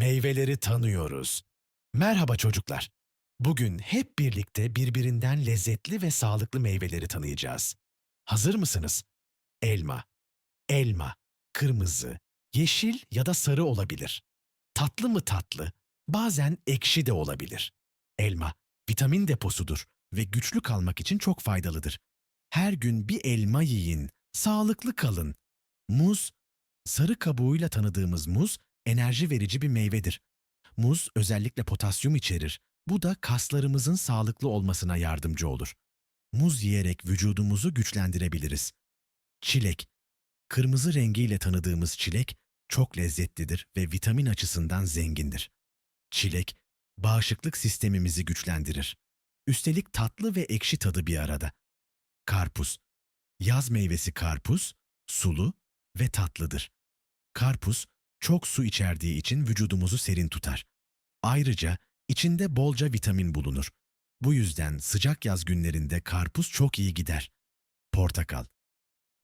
Meyveleri tanıyoruz. Merhaba çocuklar. Bugün hep birlikte birbirinden lezzetli ve sağlıklı meyveleri tanıyacağız. Hazır mısınız? Elma. Elma, kırmızı, yeşil ya da sarı olabilir. Tatlı mı tatlı, bazen ekşi de olabilir. Elma, vitamin deposudur ve güçlü kalmak için çok faydalıdır. Her gün bir elma yiyin, sağlıklı kalın. Muz, sarı kabuğuyla tanıdığımız muz, enerji verici bir meyvedir. Muz özellikle potasyum içerir. Bu da kaslarımızın sağlıklı olmasına yardımcı olur. Muz yiyerek vücudumuzu güçlendirebiliriz. Çilek, kırmızı rengiyle tanıdığımız çilek çok lezzetlidir ve vitamin açısından zengindir. Çilek, bağışıklık sistemimizi güçlendirir. Üstelik tatlı ve ekşi tadı bir arada. Karpuz, yaz meyvesi karpuz, sulu ve tatlıdır. Karpuz, çok su içerdiği için vücudumuzu serin tutar. Ayrıca içinde bolca vitamin bulunur. Bu yüzden sıcak yaz günlerinde karpuz çok iyi gider. Portakal.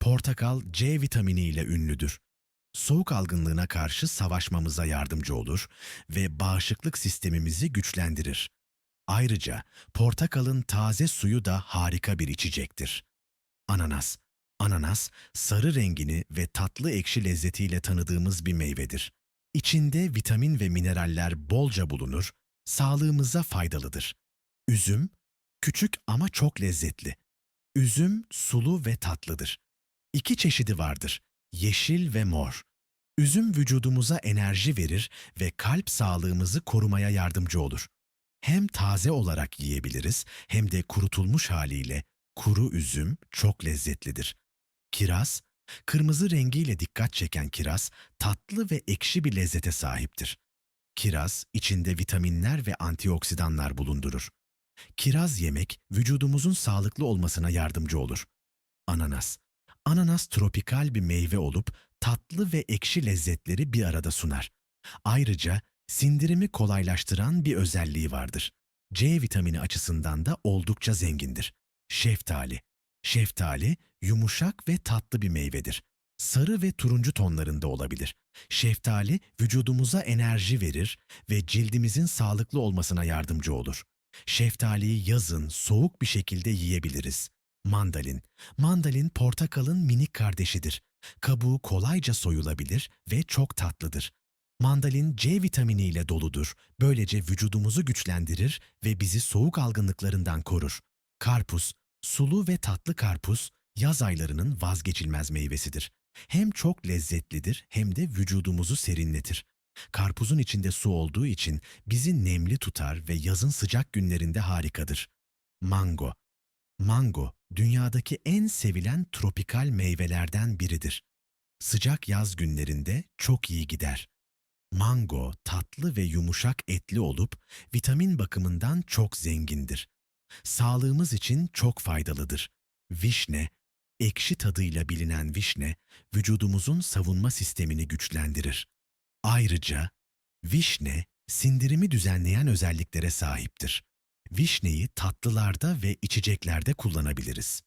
Portakal C vitamini ile ünlüdür. Soğuk algınlığına karşı savaşmamıza yardımcı olur ve bağışıklık sistemimizi güçlendirir. Ayrıca portakalın taze suyu da harika bir içecektir. Ananas. Ananas, sarı rengini ve tatlı ekşi lezzetiyle tanıdığımız bir meyvedir. İçinde vitamin ve mineraller bolca bulunur, sağlığımıza faydalıdır. Üzüm, küçük ama çok lezzetli. Üzüm sulu ve tatlıdır. İki çeşidi vardır, yeşil ve mor. Üzüm vücudumuza enerji verir ve kalp sağlığımızı korumaya yardımcı olur. Hem taze olarak yiyebiliriz hem de kurutulmuş haliyle kuru üzüm çok lezzetlidir. Kiraz, kırmızı rengiyle dikkat çeken kiraz, tatlı ve ekşi bir lezzete sahiptir. Kiraz, içinde vitaminler ve antioksidanlar bulundurur. Kiraz yemek, vücudumuzun sağlıklı olmasına yardımcı olur. Ananas. Ananas tropikal bir meyve olup tatlı ve ekşi lezzetleri bir arada sunar. Ayrıca sindirimi kolaylaştıran bir özelliği vardır. C vitamini açısından da oldukça zengindir. Şeftali. Şeftali yumuşak ve tatlı bir meyvedir. Sarı ve turuncu tonlarında olabilir. Şeftali vücudumuza enerji verir ve cildimizin sağlıklı olmasına yardımcı olur. Şeftaliyi yazın soğuk bir şekilde yiyebiliriz. Mandalin. Mandalin portakalın minik kardeşidir. Kabuğu kolayca soyulabilir ve çok tatlıdır. Mandalin C vitamini ile doludur. Böylece vücudumuzu güçlendirir ve bizi soğuk algınlıklarından korur. Karpuz, sulu ve tatlı karpuz yaz aylarının vazgeçilmez meyvesidir. Hem çok lezzetlidir hem de vücudumuzu serinletir. Karpuzun içinde su olduğu için bizi nemli tutar ve yazın sıcak günlerinde harikadır. Mango. Mango, dünyadaki en sevilen tropikal meyvelerden biridir. Sıcak yaz günlerinde çok iyi gider. Mango tatlı ve yumuşak etli olup vitamin bakımından çok zengindir. Sağlığımız için çok faydalıdır. Vişne, ekşi tadıyla bilinen vişne, vücudumuzun savunma sistemini güçlendirir. Ayrıca vişne, sindirimi düzenleyen özelliklere sahiptir. Vişneyi tatlılarda ve içeceklerde kullanabiliriz.